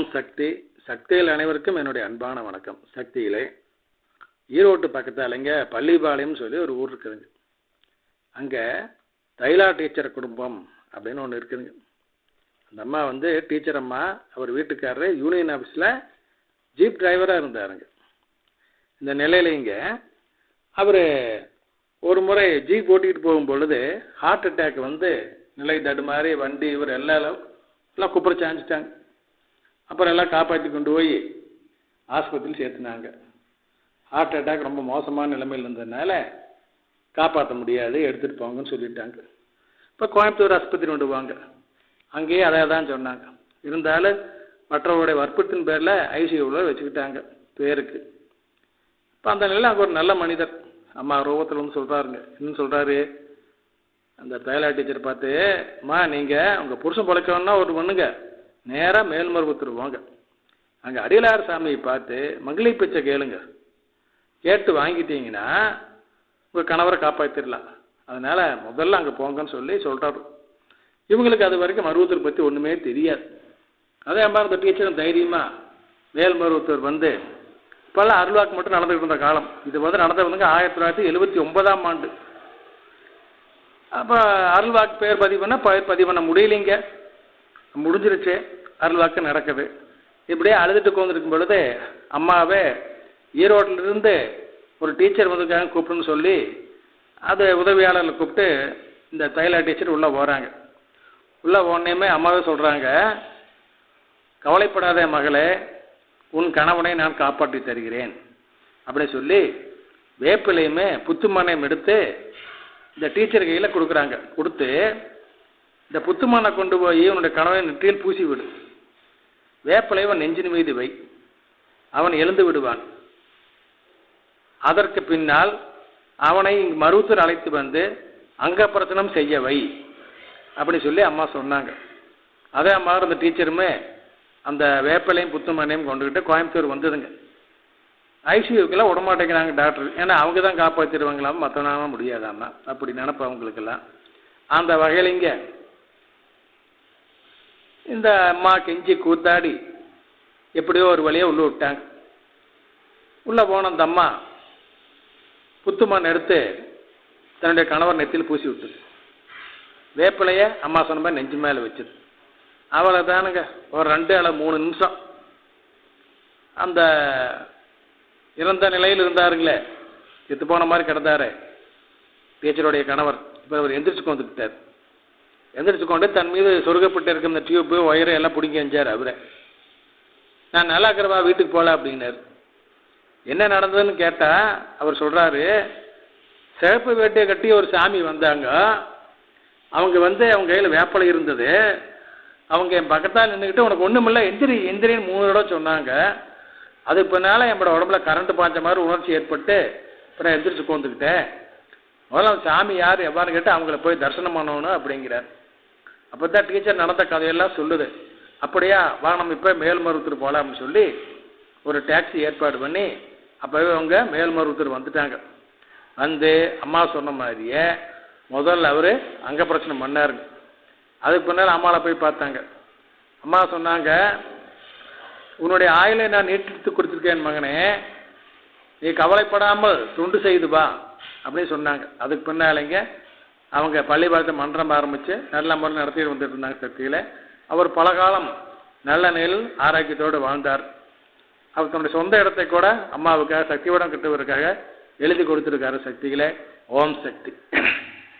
ஓம் சக்தி சக்தியில் அனைவருக்கும் என்னுடைய அன்பான வணக்கம். சக்தியிலே ஈரோட்டு பக்கத்தாலங்க பள்ளிபாளையம்னு சொல்லி ஒரு ஊர் இருக்குதுங்க. அங்கே தைலா டீச்சர் குடும்பம் அப்படின்னு ஒன்று இருக்குதுங்க. அந்த அம்மா வந்து டீச்சர் அம்மா அவர் வீட்டுக்காரரு யூனியன் ஆஃபீஸில் ஜீப் டிரைவராக இருந்தாருங்க. இந்த நிலையிலைங்க அவர் ஒரு முறை ஜீப் ஓட்டிக்கிட்டு போகும் பொழுது ஹார்ட் அட்டாக் வந்து நிலை தடுமாறி வண்டி இவர் எல்லாம் எல்லாம் குப்புற சாஞ்சிட்டாங்க. அப்புறம் எல்லாம் காப்பாற்றி கொண்டு போய் ஆஸ்பத்திரியில் சேர்த்துனாங்க. ஹார்ட் அட்டாக் ரொம்ப மோசமான நிலைமையில் இருந்ததுனால காப்பாற்ற முடியாது எடுத்துகிட்டு போங்கன்னு சொல்லிட்டாங்க. இப்போ கோயம்புத்தூர் ஆஸ்பத்திரி கொண்டு வாங்க அங்கேயே அதை தான் சொன்னாங்க. இருந்தாலும் மற்றவருடைய வற்புறுத்தின் பேரில் ஐசியூவில் வச்சுக்கிட்டாங்க பேருக்கு. இப்போ அந்த நிலையில் அங்கே ஒரு நல்ல மனிதர். அம்மா ரூபத்தில் வந்து சொல்கிறாருங்க என்ன சொல்கிறாரு அந்த தைலா டீச்சர் பார்த்து அம்மா நீங்கள் உங்கள் புருஷன் பிழைக்கணும்னா ஒரு பண்ணுங்க நேராக மேல்மருவத்தூர் போங்க அங்கே அடிலார் சாமியை பார்த்து மங்களி பிச்சை கேளுங்க. கேட்டு வாங்கிட்டீங்கன்னா உங்கள் கணவரை காப்பாற்றிடலாம் அதனால் முதல்ல அங்கே போங்கன்னு சொல்லி சொல்கிறாரு இவங்களுக்கு அது வரைக்கும் மருவத்தூர் பற்றி ஒன்றுமே தெரியாது. அதே மாதிரி இந்த டீச்சரும் தைரியமாக மேல்மருவத்தூர் வந்து இப்போல்லாம் அருள்வாக்கு மட்டும் நடந்துகிட்டு இருந்த காலம். இது வந்து நடந்து வந்துங்க ஆயிரத்தி தொள்ளாயிரத்தி எழுபத்தி ஒன்பதாம் ஆண்டு. அப்போ அருள்வாக்கு பேர் பதிவு பண்ணால் பெயர் பதிவு பண்ண முடியலைங்க. முடிஞ்சிருச்சு. அருள்வாக்கு நடக்குது. இப்படியே அழுதுட்டு உட்காந்துருக்கும் பொழுது அம்மாவே ஈரோட்டிலிருந்து ஒரு டீச்சர் வந்திருக்காங்க கூப்பிடுன்னு சொல்லி அது உதவியாளர்களை கூப்பிட்டு இந்த தைலா டீச்சர் உள்ளே போகிறாங்க உள்ளே போனேமே அம்மாவே சொல்கிறாங்க கவலைப்படாத மகளே உன் கணவனை நான் காப்பாற்றி தருகிறேன். அப்படின்னு சொல்லி வேப்பிலையுமே புத்துமனையும் எடுத்து இந்த டீச்சர் கையில் கொடுக்குறாங்க. கொடுத்து இந்த புத்துமனை கொண்டு போய் உன்னுடைய கணவனை நெற்றியில் பூசி விடு. வேப்பலைவன் நெஞ்சின் மீது வை. அவன் எழுந்து விடுவான். அதற்கு பின்னால் அவனை மருத்துவர் அழைத்து வந்து அங்கப்பிரத்தனம் செய்ய வை. அப்படி சொல்லி அம்மா சொன்னாங்க. அதே மாதிரி அந்த டீச்சருமே அந்த வேப்பிலையும் புத்துமனையும் கொண்டுக்கிட்டு கோயம்புத்தூர் வந்ததுங்க. ஐசியூக்கெல்லாம் விடமாட்டேங்கிறாங்க டாக்டர். ஏன்னா அவங்க தான் காப்பாற்றிடுவாங்களாம் மற்றவனால முடியாதாம்மா. அப்படி நினப்பு அவங்களுக்கெல்லாம். அந்த வகையில் இங்கே இந்த அம்மா கெஞ்சி கூத்தாடி எப்படியோ ஒரு வழியாக உள்ளே விட்டாங்க. உள்ளே போன அந்த அம்மா புத்துமான் எடுத்து தன்னுடைய கணவர் நெத்தியில் பூசி விட்டுது. வேப்பிலைய அம்மா சொன்ன மாதிரி நெஞ்சு மேலே வச்சுது. அவளை தானுங்க ஒரு ரெண்டு அல்ல மூணு நிமிஷம். அந்த இறந்த நிலையில் இருந்தாருங்களே செத்து போன மாதிரி கிடந்தாரு. டீச்சருடைய கணவர் இப்போ அவர் எந்திரிச்சு வந்துட்டார் எந்திரிச்சு கொண்டு தன் மீது சொருகப்பட்டு இருக்க இந்த டியூப்பு ஒயரை எல்லாம் பிடிங்கி எஞ்சார் அவரை. நான் நல்லா இருக்கிறவா வீட்டுக்கு போகல அப்படின்னாரு. என்ன நடந்ததுன்னு கேட்டால் அவர் சொல்கிறாரு சிறப்பு வேட்டையை கட்டி ஒரு சாமி வந்தாங்க. அவங்க வந்து அவங்க கையில் வேப்பலை இருந்தது. அவங்க என் பக்கத்தால் நின்றுக்கிட்டு உனக்கு ஒன்றுமில்ல எந்திரி எந்திரின்னு மூணு தடவை சொன்னாங்க. அது பின்னால் என்னோட உடம்புல கரண்ட் பாய்ஞ்ச மாதிரி உணர்ச்சி ஏற்பட்டு அப்புறம் எந்திரிச்சு கொண்டுக்கிட்டேன் முதல்ல சாமி யார் எவ்வாறு கேட்டு அவங்கள போய் தரிசனம் பண்ணணும் அப்படிங்கிறார். அப்போ தான் டீச்சர் நடந்த கதையெல்லாம் சொல்லுது. அப்படியா வா நம்ம இப்போ மேல்மருவத்தூர் போகலாம்னு சொல்லி ஒரு டாக்ஸி ஏற்பாடு பண்ணி அப்போவே அவங்க மேல்மருவத்தூர் வந்துட்டாங்க. வந்து அம்மா சொன்ன மாதிரியே முதல்ல அவர் அங்கே பிரச்சனை பண்ணாருங்க அதுக்கு பின்னால் அம்மாவை போய் பார்த்தாங்க. அம்மா சொன்னாங்க உன்னுடைய ஆயுளை நான் நீட்டெடுத்து கொடுத்துருக்கேன் மகனே. நீ கவலைப்படாமல் துண்டு செய்து வா. அப்படின்னு சொன்னாங்க. அதுக்கு பின்னாலைங்க அவங்க பள்ளிவாசல் மன்றம் ஆரம்பித்து நல்ல முறையில் நடத்திட்டு வந்துட்டு இருந்தாங்க சக்தியில். அவர் பல காலம் நல்ல நிலையில் ஆரோக்கியத்தோடு வாழ்ந்தார். அவர் தன்னுடைய சொந்த இடத்தை கூட அம்மாவுக்காக சக்தியோடம் கிட்டவருக்காக எழுதி கொடுத்துருக்காரு சக்திகளை ஓம் சக்தி.